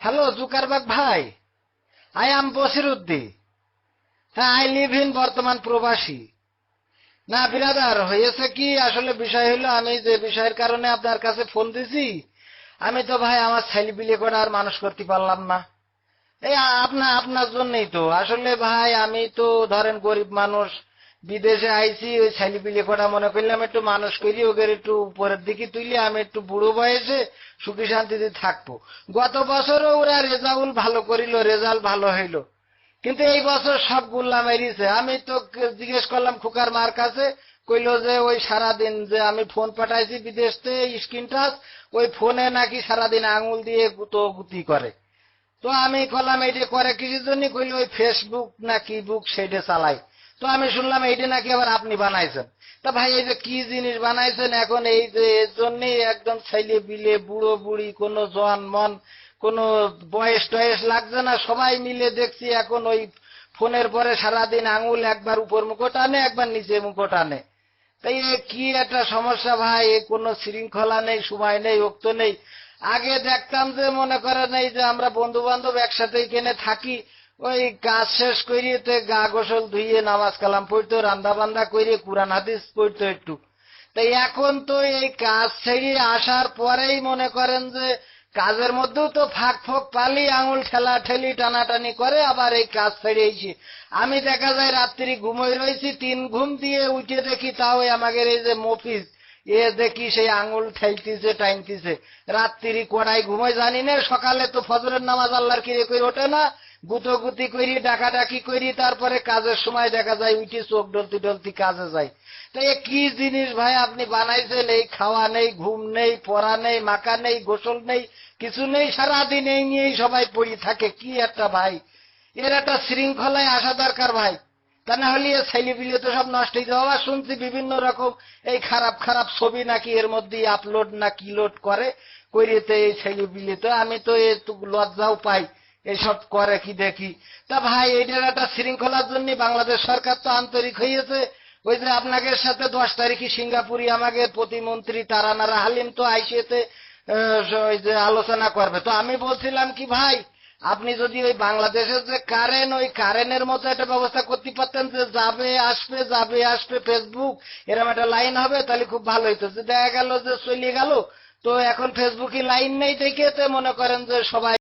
Hello, Zuckerberg ভাই। I am Basiruddi. হ্যাঁ I live in বর্তমান প্রবাসী। না, বিরাদার, হয়েছে কি? আসলে বিষয় হলো, আমি যে বিষয়ের কারণে আপনার কাছে ফোন দিছি, আমি তো ভাই আমার ছেলে বিলে করে আর মানুষ করতে পারলাম না। এই আপনা, আপনার জন্যই তো। আসলে ভাই, আমি তো ধরেন গরিব মানুষ বিদেশে আইছি, ওই ছেলে বিলে করা মনে করলাম, একটু মানুষ করি ওদের একটু উপরের দিকে তুলি, আমি একটু বুড়ো বয়সে সুখী শান্তিতে থাকব। গত বছরও ওরা রেজাউল ভালো করিল, রেজাল্ট ভালো হইল। কিন্তু এই বছর সব গুল্লা মেরিছে। আমি তো জিজ্ঞেস করলাম খুকার মার কাছে, কইলো যে ওই সারাদিন যে আমি ফোন পাঠাইছি বিদেশ থেকে স্ক্রিন টাচ, ওই ফোনে নাকি সারাদিন আঙুল দিয়ে গুতো গুতি করে। তো আমি কলাম এইটা করে কিছুর জন্য? কইলো, ওই ফেসবুক না কি বুক সেইটা চালাই। তো আমি শুনলাম এইটা নাকি আবার আপনি বানাইছেন। তা ভাই, এই যে কি জিনিস বানাইছেন এখন? এই যে এর জন্যই একদম ছেলে বিলে বুড়ো বুড়ি, কোনো জন মন, কোনো বয়স টয়েস লাগছে না? সবাই মিলে দেখছি এখন ওই ফোনের পরে সারাদিন আঙুল একবার উপর মুখো টানে, একবার নিচে মুখো টানে। তাই কি একটা সমস্যা ভাই? এ কোনো শৃঙ্খলা নেই, সময় নেই উক্ত নেই। আগে দেখতাম যে, মনে করেন এই যে আমরা বন্ধু বান্ধব একসাথে কেনে থাকি ওই কাজ শেষ করিয়ে তে গা গোসল ধুইয়ে নামাজ কালাম পড়তো, রান্দা বান্দা করিয়ে কুরআন হাদিস পড়তো একটু। তাই এখন তো এই কাজ ছেড়ে আসার পরেই মনে করেন যে কাজের মধ্যেও তো ফাঁক ফোক পালি, আঙুল ঠেলা ঠেলি টানাটানি করে আবার এই কাজ ছেড়েছি আমি দেখা যায় রাত্রি ঘুমোই রয়েছি, তিন ঘুম দিয়ে উঠে দেখি তাও আমাদের এই যে মফিজ, এ দেখি সেই আঙুল ঠেলতিছে টাইনতিছে রাত্রি কোনাই ঘুমোই জানি না, সকালে তো ফজরের নামাজ আল্লাহর কিরে করে ওঠে না গুতোগুতি করি ডাকাডাকি করি তারপরে কাজের সময় দেখা যায় উঠি চোখ ডলতি ডলতি কাজে যায়। এ কি জিনিস ভাই আপনি বানাইছেন? এই খাওয়া নেই, ঘুম নেই, পড়া নেই মাকা নেই, গোসল নেই, কিছু নেই, সারাদিন এই নিয়েই সবাই পড়ি থাকে। কি একটা ভাই? এর একটা শৃঙ্খলায় আসা দরকার ভাই। তা না হলে ছেলে পিলে তো সব নষ্ট হয়ে যাওয়া শুনছি বিভিন্ন রকম এই খারাপ খারাপ ছবি নাকি এর মধ্যে আপলোড না কি লোড করে করিয়েতে এই ছেলে পিলে তো, আমি তো একটু লজ্জাও পাই। এসব করে কি দেখি? তা ভাই এইটার একটা শৃঙ্খলার জন্য বাংলাদেশ সরকার তো আন্তরিক হয়েছে ওই যে আপনাকে সাথে দশ তারিখে সিঙ্গাপুরি আমাকে প্রতিমন্ত্রী তারানারা হালিম তো আইসিয়েতে ওই যে আলোচনা করবে। তো আমি বলছিলাম কি ভাই, আপনি যদি ওই বাংলাদেশের যে কারেন্ট ওই কারেন্টের মতো একটা ব্যবস্থা করতে পারতেন যে যাবে, আসবে যাবে, আসবে ফেসবুক এরকম একটা লাইন হবে, তাহলে খুব ভালো হইতো। যে দেখা গেল যে চলিয়ে গেল, তো এখন ফেসবুকে লাইন নেই থেকে মনে করেন যে সবাই